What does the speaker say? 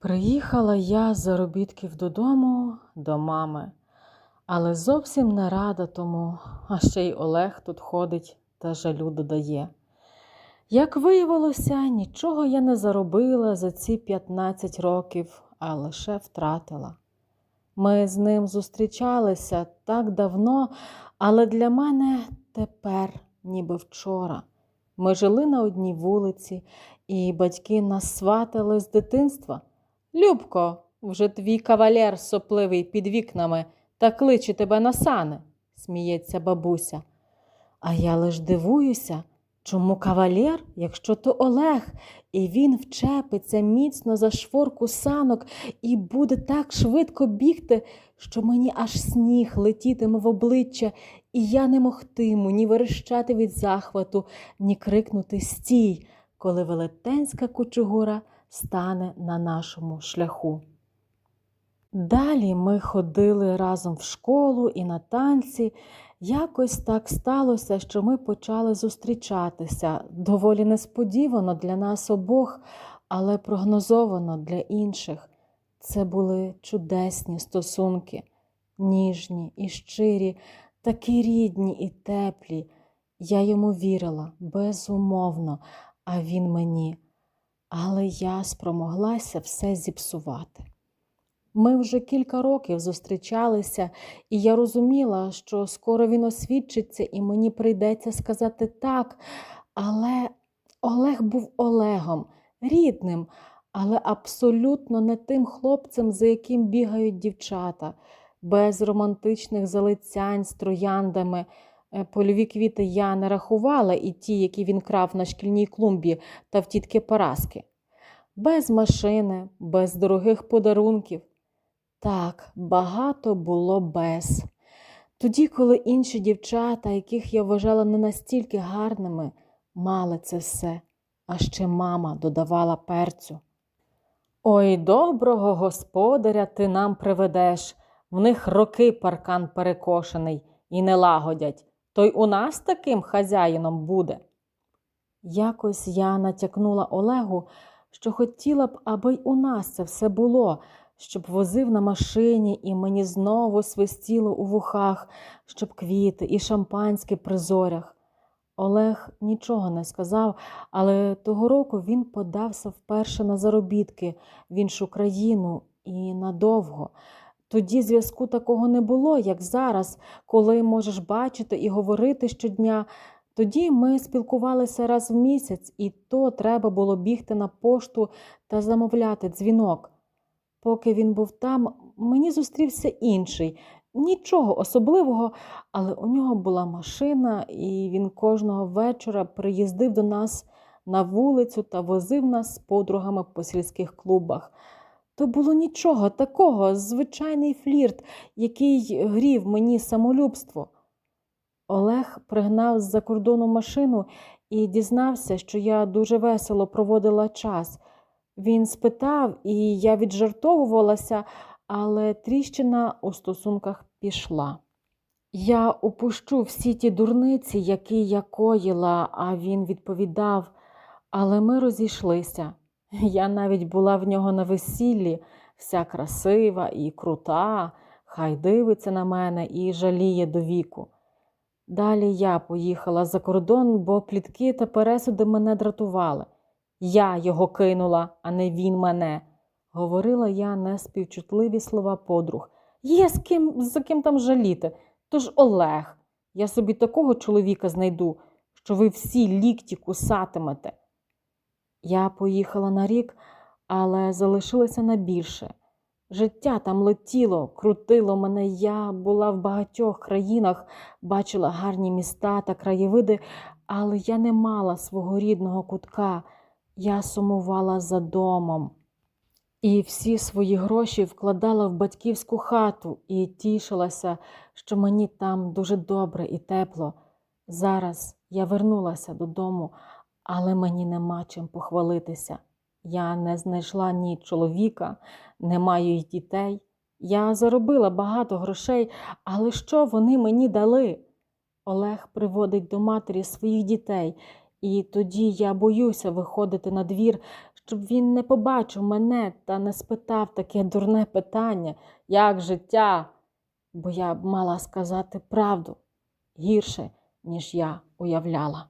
Приїхала я з заробітків додому до мами, але зовсім не рада тому, а ще й Олег тут ходить та жалю додає. Як виявилося, нічого я не заробила за ці 15 років, а лише втратила. Ми з ним зустрічалися так давно, але для мене тепер, ніби вчора. Ми жили на одній вулиці, і батьки нас сватали з дитинства. Любко, вже твій кавалер сопливий під вікнами та кличе тебе на сани, сміється бабуся. А я лиш дивуюся, чому кавалер, якщо то Олег, і він вчепиться міцно за шворку санок і буде так швидко бігти, що мені аж сніг летітиме в обличчя, і я не могтиму ні верещати від захвату, ні крикнути Стій, коли велетенська кучугура стане на нашому шляху. Далі ми ходили разом в школу і на танці. Якось так сталося, що ми почали зустрічатися доволі несподівано для нас обох, але прогнозовано для інших. Це були чудесні стосунки, ніжні і щирі, такі рідні і теплі. Я йому вірила безумовно, а він мені. Але я спромоглася все зіпсувати. Ми вже кілька років зустрічалися, і я розуміла, що скоро він освідчиться, і мені прийдеться сказати так. Але Олег був Олегом, рідним, але абсолютно не тим хлопцем, за яким бігають дівчата, без романтичних залицянь з трояндами. Е, Польові квіти я не рахувала, і ті, які він крав на шкільній клумбі та в тітки Параски. Без машини, без дорогих подарунків. Так, багато було без. Тоді, коли інші дівчата, яких я вважала не настільки гарними, мали це все, а ще мама додавала перцю. Ой, доброго господаря ти нам приведеш, в них роки паркан перекошений і не лагодять, то й у нас таким хазяїном буде. Якось я натякнула Олегу, що хотіла б, аби й у нас це все було, щоб возив на машині і мені знову свистіло у вухах, щоб квіти і шампанське при зорях. Олег нічого не сказав, але того року він подався вперше на заробітки в іншу країну і надовго. Тоді зв'язку такого не було, як зараз, коли можеш бачити і говорити щодня. Тоді ми спілкувалися раз в місяць, і то треба було бігти на пошту та замовляти дзвінок. Поки він був там, мені зустрівся інший. Нічого особливого, але у нього була машина, і він кожного вечора приїздив до нас на вулицю та возив нас з подругами по сільських клубах. То було нічого такого, звичайний флірт, який грів мені самолюбство. Олег пригнав з-за кордону машину і дізнався, що я дуже весело проводила час. Він спитав, і я віджартовувалася, але тріщина у стосунках пішла. Я упущу всі ті дурниці, які я коїла, а він відповідав, але ми розійшлися. Я навіть була в нього на весіллі, вся красива і крута, хай дивиться на мене і жаліє до віку. Далі я поїхала за кордон, бо плітки та пересуди мене дратували. Я його кинула, а не він мене, говорила я неспівчутливі слова подруг. Є з ким за ким там жаліти. Тож Олег, я собі такого чоловіка знайду, що ви всі лікті кусатимете. Я поїхала на рік, але залишилася на більше. Життя там летіло, крутило мене. Я була в багатьох країнах, бачила гарні міста та краєвиди, але я не мала свого рідного кутка. Я сумувала за домом. І всі свої гроші вкладала в батьківську хату і тішилася, що мені там дуже добре і тепло. Зараз я вернулася додому, але мені нема чим похвалитися. Я не знайшла ні чоловіка, не маю й дітей. Я заробила багато грошей, але що вони мені дали? Олег приводить до матері своїх дітей, і тоді я боюся виходити на двір, щоб він не побачив мене та не спитав таке дурне питання, як життя, бо я б мала сказати правду гірше, ніж я уявляла.